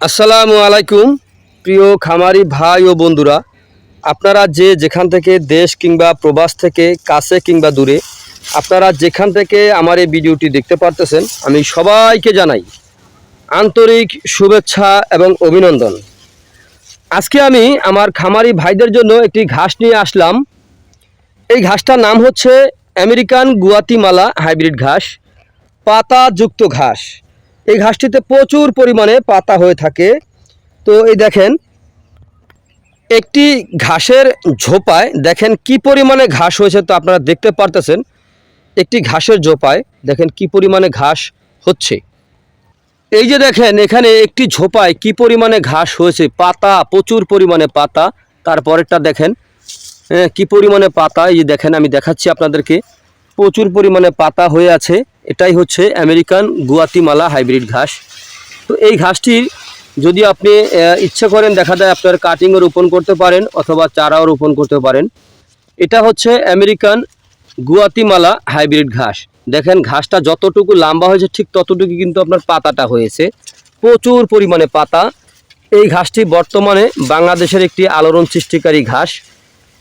আসসালামু আলাইকুম, প্রিয় খামারি ভাই ও বন্ধুরা। আপনারা যে যেখান থেকে দেশ কিংবা প্রবাস থেকে, কাছে কিংবা দূরে, আপনারা যেখান থেকে আমার এই ভিডিওটি দেখতে পারতেছেন, আমি সবাইকে জানাই আন্তরিক শুভেচ্ছা এবং অভিনন্দন। আজকে আমি আমার খামারি ভাইদের জন্য একটি ঘাস নিয়ে আসলাম। এই ঘাসটার নাম হচ্ছে আমেরিকান গুয়াতিমালা হাইব্রিড ঘাস, পাতাযুক্ত ঘাস। এই ঘাসটিতে প্রচুর পরিমাণে পাতা হয়ে থাকে। তো এই দেখেন একটি ঘাসের ঝোপায় দেখেন কি পরিমাণে ঘাস হয়েছে তো আপনারা দেখতে পারতেছেন। একটি ঘাসের ঝোপায় দেখেন কি পরিমাণে ঘাস হচ্ছে। এই যে দেখেন এখানে একটি ঝোপায় কি পরিমাণে ঘাস হয়েছে পাতা প্রচুর পরিমাণে পাতা। তারপরেরটা দেখেন হ্যাঁ, কি পরিমাণে পাতা এই যে দেখেন আমি দেখাচ্ছি আপনাদেরকে। প্রচুর পরিমাণে পাতা হয়ে আছে। এটাই হচ্ছে আমেরিকান গুয়াতিমালা হাইব্রিড ঘাস। তো এই ঘাসটির যদি আপনি ইচ্ছে করেন দেখা যায় আপনার কাটিংও রোপণ করতে পারেন অথবা চারাও রোপণ করতে পারেন। এটা হচ্ছে আমেরিকান গুয়াতিমালা হাইব্রিড ঘাস। দেখেন ঘাসটা যতটুকু লম্বা হয়েছে ঠিক ততটুকু কিন্তু আপনার পাতাটা হয়েছে। প্রচুর পরিমাণে পাতা। এই ঘাসটি বর্তমানে বাংলাদেশের একটি আলোড়ন সৃষ্টিকারী ঘাস।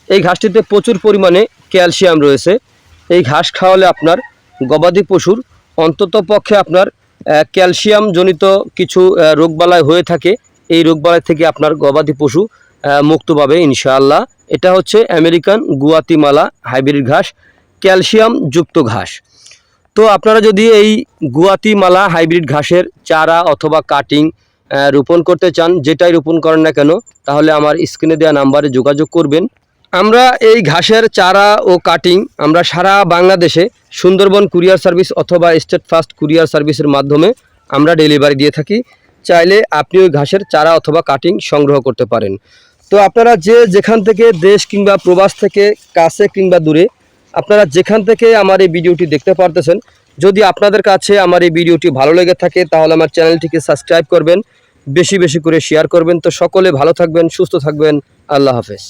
এই ঘাসটিতে প্রচুর পরিমাণে ক্যালসিয়াম রয়েছে। এই ঘাস খাওয়ালে আপনার গবাদি পশুর অন্তত পক্ষে আপনার আহ, ক্যালসিয়ামজনিত কিছু রোগবালাই হয়ে থাকে। এই রোগবালাই থেকে আপনার গবাদি পশু মুক্ত পাবে ইনশাআল্লাহ। এটা হচ্ছে আমেরিকান গুয়াতিমালা হাইব্রিড ঘাস ক্যালসিয়াম যুক্ত ঘাস। তো আপনারা যদি এই গুয়াতিমালা হাইব্রিড ঘাসের চারা অথবা কাটিং রোপণ করতে চান যেটাই রোপণ করেন না কেন তাহলে আমার স্ক্রিনে দেওয়া নাম্বারে যোগাযোগ করবেন। আমরা এই ঘাসের চারা ও কাটিং আমরা সারা বাংলাদেশে সুন্দরবন কুরিয়ার সার্ভিস অথবা স্টেট ফাস্ট কুরিয়ার সার্ভিসের মাধ্যমে আমরা ডেলিভারি দিয়ে থাকি। চাইলে আপনি ওই ঘাসের চারা অথবা কাটিং সংগ্রহ করতে পারেন। তো আপনারা যে যেখান থেকে দেশ কিংবা প্রবাস থেকে কাছে কিংবা দূরে, আপনারা যেখান থেকে আমার এই ভিডিওটি দেখতে পারতেছেন, যদি আপনাদের কাছে আমার এই ভিডিওটি ভালো লেগে থাকে, তাহলে আমার চ্যানেলটিকে সাবস্ক্রাইব করবেন, বেশি বেশি করে শেয়ার করবেন। তো সকলে ভালো থাকবেন, সুস্থ থাকবেন। আল্লাহ হাফেজ।